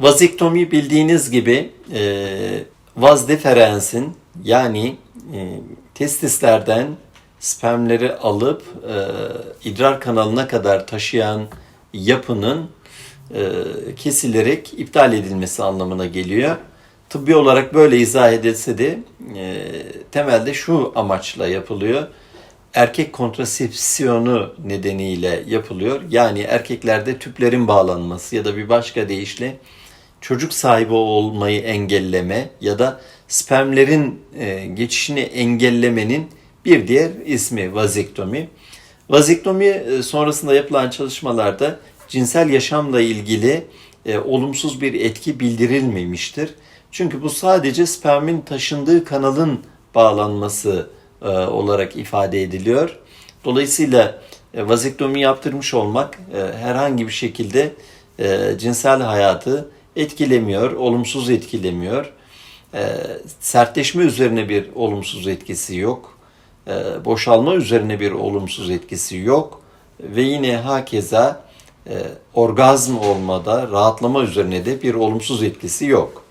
Vazektomi bildiğiniz gibi e, vaz deferensin yani e, testislerden spermleri alıp e, idrar kanalına kadar taşıyan yapının e, kesilerek iptal edilmesi anlamına geliyor. Tıbbi olarak böyle izah edilse de e, temelde şu amaçla yapılıyor. Erkek kontrasepsiyonu nedeniyle yapılıyor. Yani erkeklerde tüplerin bağlanması ya da bir başka deyişle çocuk sahibi olmayı engelleme ya da spermlerin e, geçişini engellemenin bir diğer ismi vazektomi. Vazektomi e, sonrasında yapılan çalışmalarda cinsel yaşamla ilgili e, olumsuz bir etki bildirilmemiştir. Çünkü bu sadece spermin taşındığı kanalın bağlanması olarak ifade ediliyor. Dolayısıyla e, vazektomi yaptırmış olmak herhangi bir şekilde cinsel hayatı etkilemiyor, olumsuz etkilemiyor. E, sertleşme üzerine bir olumsuz etkisi yok. E, boşalma üzerine bir olumsuz etkisi yok. Ve yine hakeza e, orgazm olmada rahatlama üzerine de bir olumsuz etkisi yok.